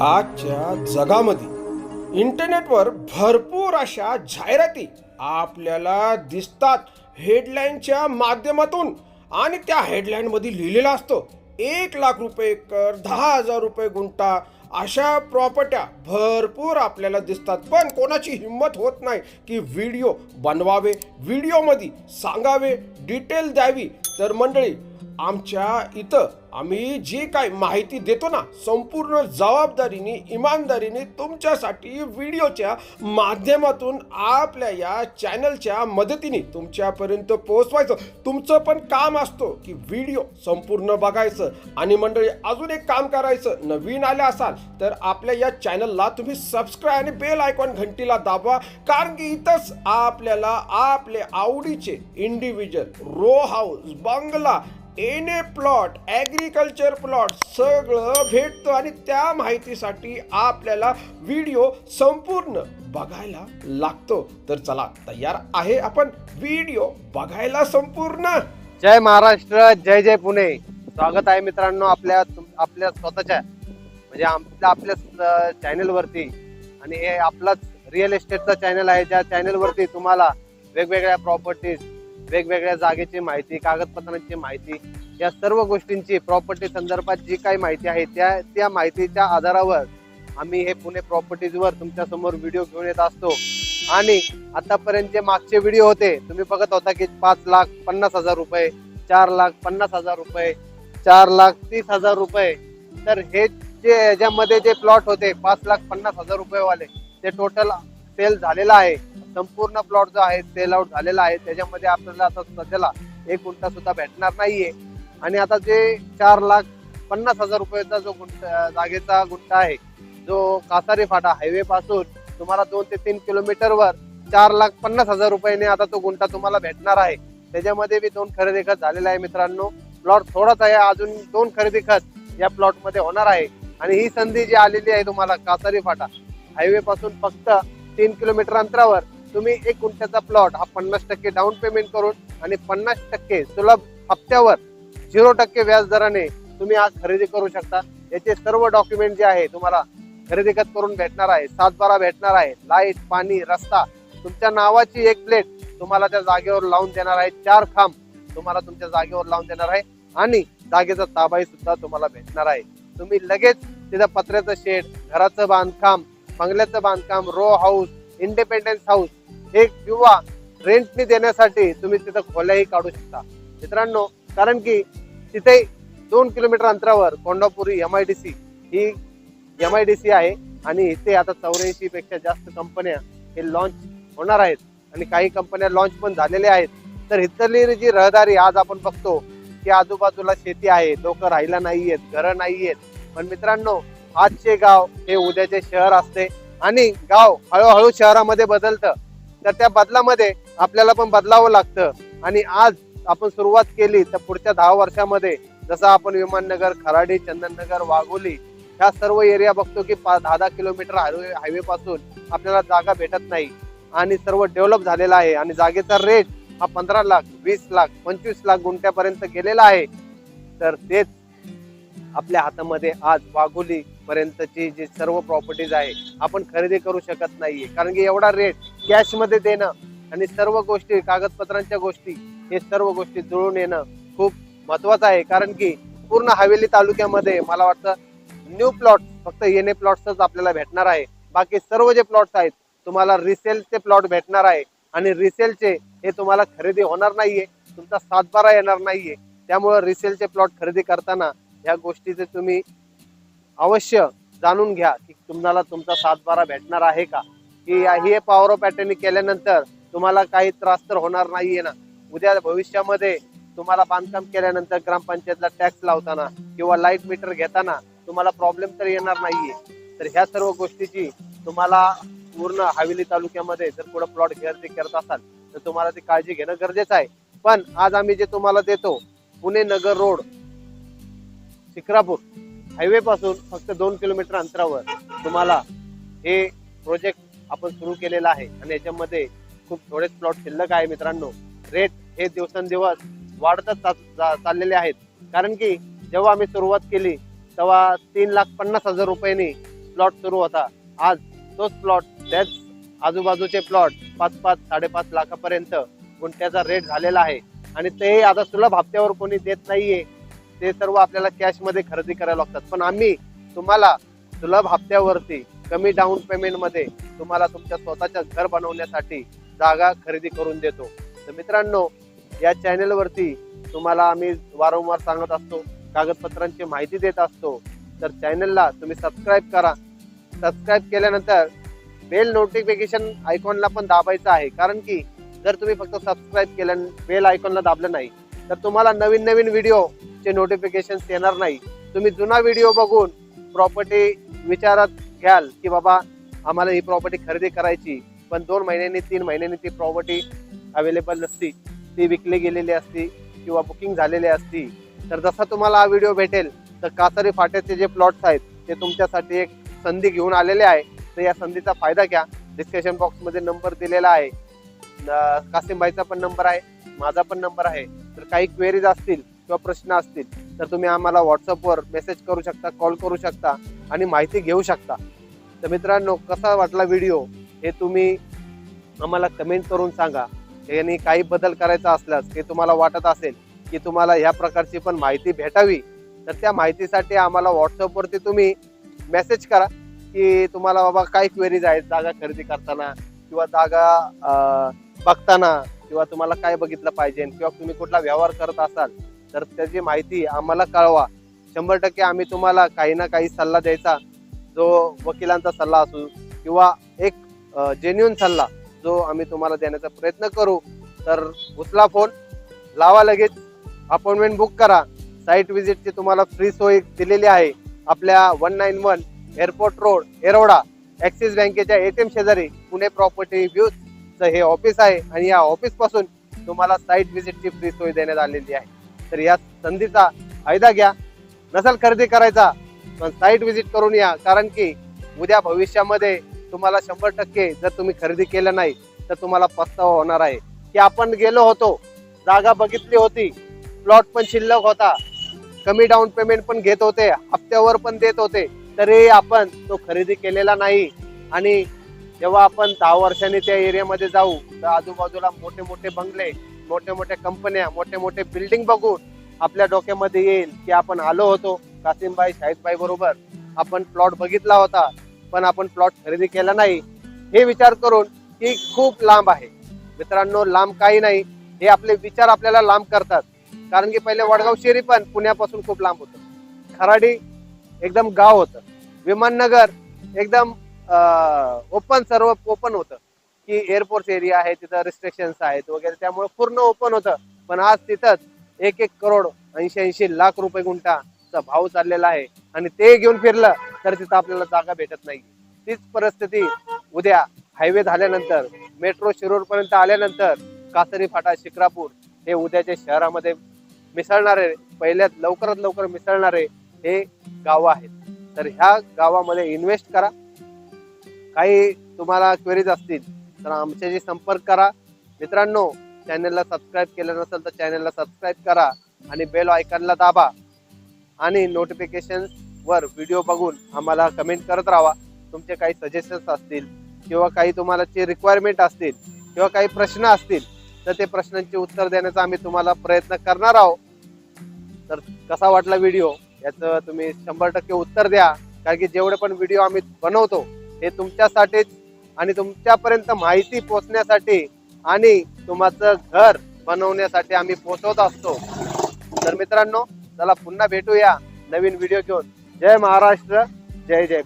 आजच्या जगामध्ये इंटरनेटवर भरपूर अशा जाहिराती आपल्याला दिसतात. हेडलाईनच्या माध्यमातून आणि त्या हेडलाईनमध्ये लिहिलेलं असतं एक लाख रुपये कर दहा हजार रुपये गुंठा अशा प्रॉपर्ट्या भरपूर आपल्याला दिसतात. पण कोणाची हिंमत होत नाही की व्हिडिओ बनवावे व्हिडिओमध्ये सांगावे डिटेल द्यावी. तर मंडळी आमच्या इथं आम्ही जी काय माहिती देतो ना संपूर्ण जबाबदारीने इमानदारीने तुमच्यासाठी व्हिडिओच्या माध्यमातून आपल्या या चॅनलच्या मदतीने तुमच्यापर्यंत पोहोचवायचं. तुमचं पण काम असतो की व्हिडिओ संपूर्ण बघायचं आणि मंडळी अजून एक काम करायचं. नवीन आले असाल तर आपल्या या चॅनलला तुम्ही सबस्क्राईब आणि बेल आयकॉन घंटीला दाबवा कारण की इथंच आपल्याला आपले आवडीचे इंडिव्हिज्युअल रो हाऊस बंगला एने प्लॉट ॲग्रिकल्चर प्लॉट सगळं भेटतं आणि त्या माहितीसाठी आपल्याला व्हिडिओ संपूर्ण बघायला लागतो. तर चला तयार आहे आपण व्हिडिओ बघायला संपूर्ण. जय महाराष्ट्र जय जय पुणे. स्वागत आहे मित्रांनो आपल्या तुम- आपल्या स्वतःच्या म्हणजे आपल्या आपल्या चॅनलवरती आणि हे आपलाच रिअल इस्टेटचा चॅनल आहे. ज्या चॅनलवरती तुम्हाला वेगवेगळ्या प्रॉपर्टीज वेगवेगळ्या जागेची माहिती कागदपत्रांची माहिती या सर्व गोष्टींची प्रॉपर्टी संदर्भात जी काही माहिती आहे त्या त्या माहितीच्या आधारावर आम्ही हे पुणे प्रॉपर्टीजवर तुमच्यासमोर व्हिडिओ घेऊन येत असतो. आणि आतापर्यंत जे मागचे व्हिडिओ होते तुम्ही बघत होता की पाच लाख पन्नास हजार रुपये चार लाख पन्नास हजार रुपये चार लाख तीस हजार रुपये. तर हे जे याच्यामध्ये जे प्लॉट होते पाच लाख पन्नास हजार रुपये वाले ते टोटल सेल झालेला आहे. संपूर्ण प्लॉट जो आहे सेल आउट झालेला आहे. त्याच्यामध्ये आपल्याला आता सध्याला एक गुंठा सुद्धा भेटणार नाहीये. आणि आता जे चार लाख पन्नास हजार रुपयाचा जो गुंठा जागेचा गुंठा आहे जो कासारी फाटा हायवे पासून तुम्हाला दोन ते तीन किलोमीटरवर चार लाख पन्नास हजार रुपयाने आता तो गुंठा तुम्हाला भेटणार आहे. त्याच्यामध्ये बी दोन खरेदी खत झालेला आहे मित्रांनो. प्लॉट थोडाच आहे अजून दोन खरेदी खत या प्लॉटमध्ये होणार आहे. आणि ही संधी जी आलेली आहे तुम्हाला कासारी फाटा हायवे पासून फक्त तीन किलोमीटर अंतरावर तुम्ही एक गुंठ्याचा प्लॉट हा पन्नास टक्के डाऊन पेमेंट करून आणि पन्नास टक्के सुलभ हप्त्यावर झिरो टक्के व्याज दराने तुम्ही आज खरेदी करू शकता. याचे सर्व डॉक्युमेंट जे आहे तुम्हाला खरेदी खत करून भेटणार आहे सातबारा भेटणार आहे. लाइट पाणी रस्ता तुमच्या नावाची एक प्लेट तुम्हाला त्या जागेवर लावून देणार आहे. चार खांब तुम्हाला तुमच्या जागेवर लावून देणार आहे. आणि जागेचा ताबाही सुद्धा तुम्हाला भेटणार आहे. तुम्ही लगेच तिथं पत्र्याचं शेड घराचं बांधकाम बंगल्याचं बांधकाम रो हाऊस इंडिपेंडन्स हाऊस हे किंवा रेंटनी देण्यासाठी तुम्ही तिथं खोल्याही काढू शकता. मित्रांनो कारण की तिथे दोन किलोमीटर अंतरावर Kondapuri M I D C he M I D C आहे आणि इथे आता चौऱ्याऐंशी पेक्षा जास्त कंपन्या हे लॉन्च होणार आहेत. आणि काही कंपन्या लॉन्च पण झालेल्या आहेत. तर इथली जी रहदारी आज आपण बघतो की आजूबाजूला शेती आहे लोक राहायला आहेत घरं नाही आहेत पण मित्रांनो आजचे गाव हे उद्याचे शहर असते. आणि गाव हळूहळू शहरामध्ये बदलतं. तर त्या बदलामध्ये आपल्याला पण बदलावं लागतं. आणि आज आपण सुरुवात केली तर पुढच्या दहा वर्षामध्ये जसं आपण विमाननगर खराडी चंदननगर वाघोली ह्या सर्व एरिया बघतो की पा- दहा दहा किलोमीटर हायवे हायवे पासून आपल्याला जागा भेटत नाही. आणि सर्व डेव्हलप झालेला आहे. आणि जागेचा रेट हा पंधरा लाख वीस लाख पंचवीस लाख गुंठ्यापर्यंत गेलेला आहे. तर तेच आपल्या हातामध्ये आज वाघोली पर्यंतची जी सर्व प्रॉपर्टीज आहे आपण खरेदी करू शकत नाहीये. कारण की एवढा रेट कॅशमध्ये देणं आणि सर्व गोष्टी कागदपत्रांच्या गोष्टी हे सर्व गोष्टी जुळून येणं खूप महत्वाचं आहे. कारण की पूर्ण हवेली तालुक्यामध्ये मला वाटतं न्यू प्लॉट फक्त येणे प्लॉट्सच आपल्याला भेटणार आहे. बाकी सर्व जे प्लॉट्स आहेत तुम्हाला रिसेलचे प्लॉट भेटणार आहे. आणि रिसेलचे हे तुम्हाला खरेदी होणार नाहीये. तुमचा सातबारा येणार नाहीये. त्यामुळे रिसेलचे प्लॉट खरेदी करताना ह्या गोष्टीचे तुम्ही अवश्य जाणून घ्या की तुम्हाला तुमचा सातबारा भेटणार आहे का? की हे पॉवर ऑफ पॅटर्न केल्यानंतर तुम्हाला काही त्रास तर होणार नाहीये ना? उद्या भविष्यामध्ये तुम्हाला बांधकाम केल्यानंतर ग्रामपंचायतला टॅक्स लावताना किंवा लाइट मीटर घेताना तुम्हाला प्रॉब्लेम तर येणार नाहीये. तर ह्या सर्व गोष्टीची तुम्हाला पूर्ण हवेली तालुक्यामध्ये जर पुढे प्लॉट खरेदी करत असाल तर तुम्हाला ती काळजी घेणं गरजेचं आहे. पण आज आम्ही जे तुम्हाला देतो पुणे नगर रोड शिक्रापूर हायवे पासून फक्त दोन किलोमीटर अंतरावर तुम्हाला हे प्रोजेक्ट आपण सुरू केलेला आहे. आणि याच्यामध्ये खूप थोडेच प्लॉट शिल्लक आहे मित्रांनो. रेट हे दिवसेंदिवस वाढतच चाललेले आहेत. कारण की जेव्हा आम्ही सुरुवात केली तेव्हा तीन लाख पन्नास हजार रुपयांनी प्लॉट सुरू होता. आज तोच प्लॉट त्याच आजूबाजूचे प्लॉट पाच पाच साडेपाच लाखापर्यंत गुंठ्याचा रेट झालेला आहे. आणि ते आता सुलभ हप्त्यावर कोणी देत नाहीये. ते सर्व आपल्याला कॅशमध्ये खरेदी करायला लागतात. पण आम्ही तुम्हाला सुलभ हप्त्यावरती कमी डाऊन पेमेंटमध्ये तुम्हाला तुमच्या स्वतःच्या घर बनवण्यासाठी जागा खरेदी करून देतो. तर मित्रांनो या चॅनेलवरती तुम्हाला आम्ही वारंवार सांगत असतो कागदपत्रांची माहिती देत असतो. तर चॅनलला तुम्ही सबस्क्राईब करा. सबस्क्राईब केल्यानंतर बेल नोटिफिकेशन आयकॉनला पण दाबायचं आहे. कारण की जर तुम्ही फक्त सबस्क्राईब केल्या बेल आयकॉनला दाबलं नाही तर तुम्हाला नवीन नवीन व्हिडिओ तुमचे नोटिफिकेशन येणार नाही. तुम्ही जुना व्हिडिओ बघून प्रॉपर्टी विचारात घ्याल की बाबा आम्हाला ही प्रॉपर्टी खरेदी करायची. पण दोन महिन्यांनी तीन महिन्यांनी ती प्रॉपर्टी अवेलेबल नसती. ती विकली गेलेली असती किंवा बुकिंग झालेली असती. तर जसा तुम्हाला हा व्हिडिओ भेटेल तर कासारी फाट्याचे जे प्लॉट्स आहेत ते तुमच्यासाठी एक संधी घेऊन आलेले आहे. तर या संधीचा फायदा घ्या. डिस्कशन बॉक्समध्ये नंबर दिलेला आहे. कासिमबाईचा पण नंबर आहे माझा पण नंबर आहे. तर काही क्वेरीज असतील किंवा प्रश्न असतील तर तुम्ही आम्हाला व्हॉट्सअपवर मेसेज करू शकता कॉल करू शकता आणि माहिती घेऊ शकता. तर मित्रांनो कसा वाटला व्हिडिओ हे तुम्ही आम्हाला कमेंट करून सांगा. यांनी काही बदल करायचा असल्यास हे तुम्हाला वाटत असेल की तुम्हाला ह्या प्रकारची पण माहिती भेटावी तर त्या माहितीसाठी आम्हाला व्हॉट्सअपवरती तुम्ही मेसेज करा की तुम्हाला बाबा काय क्वेरीज आहेत जागा खरेदी करताना किंवा जागा बघताना किंवा तुम्हाला काय बघितलं पाहिजे किंवा तुम्ही कुठला व्यवहार करत असाल तर त्याची माहिती आम्हाला कळवा. शंभर टक्के आम्ही तुम्हाला काही ना काही सल्ला द्यायचा. जो वकिलांचा सल्ला असू किंवा एक जेन्युन सल्ला जो आम्ही तुम्हाला देण्याचा प्रयत्न करू तर उचला फोन लावा लगेच. अपॉइंटमेंट बुक करा. साईट व्हिजिटची तुम्हाला फ्री सोय दिलेली आहे. आपल्या one nine one airport road एरोडा Axis बँकेच्या एटीएम शेजारी पुणे प्रॉपर्टी व्ह्यूजचं हे ऑफिस आहे आणि या ऑफिसपासून तुम्हाला साईट व्हिजिटची फ्री सोय देण्यात आलेली आहे. तर या संधीचा फायदा घ्या. नसल खरेदी करायचा पण साईट व्हिजिट करून या. कारण की उद्या भविष्यामध्ये तुम्हाला शंभर टक्के जर तुम्ही खरेदी केलं नाही तर तुम्हाला पस्तावा होणार आहे. की आपण गेलो होतो जागा बघितली होती प्लॉट पण शिल्लक होता. कमी डाऊन पेमेंट पण घेत होते हप्त्यावर पण देत होते. तरी आपण तो खरेदी केलेला नाही. आणि जेव्हा आपण दहा वर्षांनी त्या एरियामध्ये जाऊ तर आजूबाजूला मोठे मोठे बंगले मोठ्या मोठ्या कंपन्या मोठे मोठे बिल्डिंग बघून आपल्या डोक्यामध्ये येईल की आपण आलो होतो कासिमबाई शाहिदबाई बरोबर. आपण प्लॉट बघितला होता पण आपण प्लॉट खरेदी केला नाही. हे विचार करून की खूप लांब आहे. मित्रांनो लांब काही नाही. हे आपले विचार आपल्याला लांब करतात. कारण की पहिले वडगाव शेरी पण पुण्यापासून खूप लांब होतं. खराडी एकदम गाव होतं. विमाननगर एकदम ओपन सर्व ओपन होतं. की एअरपोर्ट एरिया आहे तिथं रिस्ट्रिक्शन्स आहेत वगैरे त्यामुळे पूर्ण ओपन होतं. पण आज तिथंच एक एक करोड ऐंशी ऐंशी लाख रुपये गुंठाचा भाव चाललेला आहे. आणि ते घेऊन फिरलं तर तिथं आपल्याला जागा भेटत नाही. तीच परिस्थिती उद्या हायवे झाल्यानंतर मेट्रो शिरूर पर्यंत आल्यानंतर कासरी फाटा शिक्रापूर हे उद्याच्या शहरामध्ये मिसळणारे पहिल्यात लवकरात लवकर मिसळणारे हे गावं आहेत. तर ह्या गावामध्ये इन्व्हेस्ट करा. काही तुम्हाला क्वेरीज असतील तर आमच्याशी संपर्क करा. मित्रांनो चॅनलला सबस्क्राईब केलं नसेल तर चॅनलला सबस्क्राईब करा आणि बेल आयकॉनला दाबा. आणि नोटिफिकेशन वर व्हिडिओ बघून आम्हाला कमेंट करत राहा. तुमचे काही सजेशन्स असतील किंवा काही तुम्हाला जे रिक्वायरमेंट असतील किंवा काही प्रश्न असतील तर ते प्रश्नांचे उत्तर देण्याचा आम्ही तुम्हाला प्रयत्न करणार आहोत. तर कसा वाटला व्हिडिओ याचं तुम्ही शंभर टक्के उत्तर द्या. कारण की जेवढे पण व्हिडिओ आम्ही बनवतो हे तुमच्यासाठीच आणि तुमच्यापर्यंत माहिती पोचण्यासाठी आणि तुमचं घर बनवण्यासाठी आम्ही पोचवत असतो. तर मित्रांनो चला पुन्हा भेटूया नवीन व्हिडिओ घेऊन. जय महाराष्ट्र जय जय